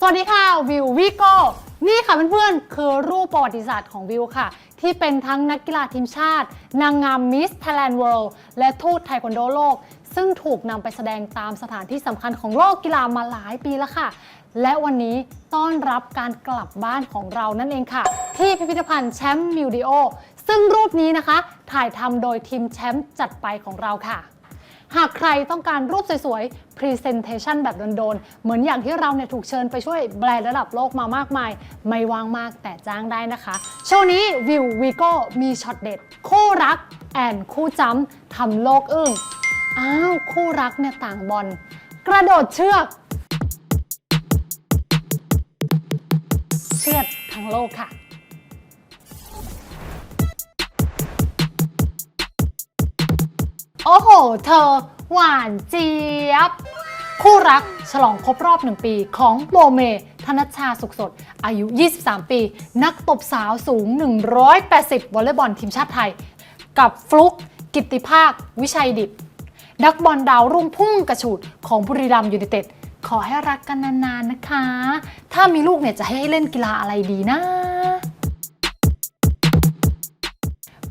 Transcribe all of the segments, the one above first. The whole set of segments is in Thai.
สวัสดีค่ะวิววิโก้นี่ค่ะเพื่อนๆคือรูปประวัติศาสตร์ของวิวค่ะ ที่เป็นทั้งนักกีฬาทีมชาติ นางงามมิสไทยแลนด์เวิลด์และทูตไทควันโดโลก ซึ่งถูกนำไปแสดงตามสถานที่สำคัญของโลกกีฬามาหลายปีแล้วค่ะ และวันนี้ต้อนรับการกลับบ้านของเรานั่นเองค่ะ ที่พิพิธภัณฑ์แชมป์มิวดิโอซึ่งรูปนี้นะคะ ถ่ายทำโดยทีมแชมป์จัดไปของเราค่ะ หากใครต้องการรูปสวยๆ Presentation แบบโดนๆ เหมือนอย่างที่เราเนี่ยถูกเชิญไปช่วยแบรนด์ระดับโลกมามากมาย ไม่ว่างมากแต่จ้างได้นะคะ โชว์นี้วิววีโก้มีช็อตเด็ด คู่รัก แอนคู่จ้ำทำโลกอึ้งอ้าว คู่รักเนี่ยต่างบอลกระโดดเชือกเชือดทั้งโลกค่ะโอ้โห เธอ หวานเจี๊ยบ คู่รักฉลองครบรอบหนึ่งปีของโมเม ธนชชาสุขสด อายุ 23 ปี นักตบสาวสูง 180 วอลเลย์บอลทีมชาติไทย กับฟลุกกิติภาค วิชัยดิตนักบอลดาวรุ่งพุ่งกระฉูดของบุรีรัมย์ยูไนเต็ดขอให้รักกันนานๆนะคะ ถ้ามีลูกเนี่ยจะให้เล่นกีฬาอะไรดีนะ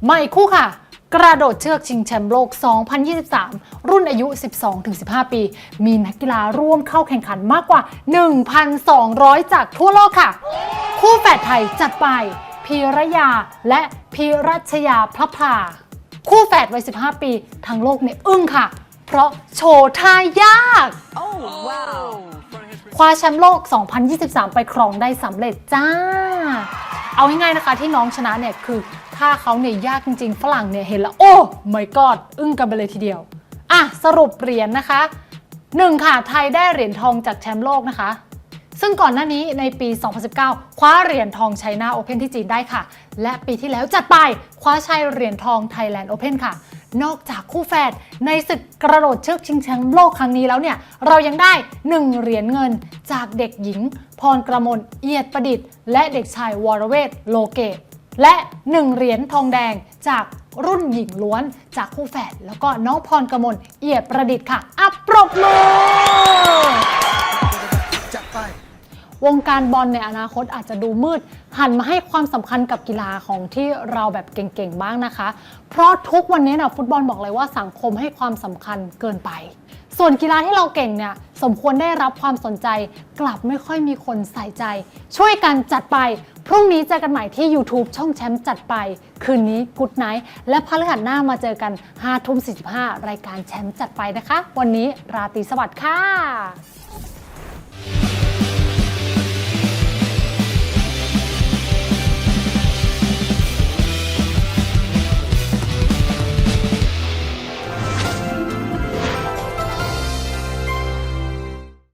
มาอีกคู่ค่ะ กระโดดเชือกชิงแชมป์โลก 2023 รุ่นอายุ 12-15 ปี มีนักกีฬาร่วมเข้าแข่งขันมากกว่า 1,200 จากทั่วโลกค่ะ คู่แฝดไทยจัดไป พีรยาและพีรัชยาพระพลาคู่แฝดวัย 15 ปีทั้งโลกเนี่ยอึ้งค่ะ เพราะโชว์ท่ายาก Oh, wow. คว้าแชมป์โลก 2023 ไปครองได้สำเร็จจ้า เอาง่ายๆนะคะที่น้องชนะเนี่ยคือ ถ้าเขาเนี่ยยากจริงๆ ฝรั่งเนี่ยเห็นแล้ว โอ้ my god อึ้งกันไปเลยทีเดียว อะ สรุปเหรียญนะคะ 1 ค่ะ ไทยได้เหรียญทองจากแชมป์โลกนะคะ ซึ่งก่อนหน้านี้ในปี 2019 คว้าเหรียญทองไชน่าโอเพนที่จีนได้ค่ะ และปีที่แล้วจัดไปคว้าชัยเหรียญทองไทยแลนด์โอเพนค่ะนอกจากคู่แฝดในศึกกระโดดเชือกชิงแชมป์โลกครั้งนี้แล้วเนี่ย เรายังได้ 1 เหรียญเงินจากเด็กหญิง พรกระมลเอียดประดิษฐ์ และเด็กชายวรเวทโลเกต และ 1 เหรียญทองแดงจากรุ่นหญิงล้วนจากคู่แฝดแล้วก็น้องพรกมลเอียดประดิษฐ์ค่ะอัปปรบมือวงการบอลในอนาคตอาจจะดูมืด หันมาให้ความสำคัญกับกีฬาของที่เราแบบเก่งๆบ้างนะคะ เพราะทุกวันนี้นะฟุตบอลบอกเลยว่าสังคมให้ความสำคัญเกินไป ส่วนกีฬาที่เราเก่งเนี่ยสมควรได้รับความสนใจ กลับไม่ค่อยมีคนใส่ใจ ช่วยกันจัดไป พรุ่งนี้เจอกันใหม่ที่ YouTube ช่องแชมป์จัดไป คืนนี้กุ๊ดไนท์และพฤหัสหน้ามาเจอกัน5ทุ่ม45 รายการแชมป์จัดไปนะคะ วันนี้ราตรีสวัสดิ์ค่ะ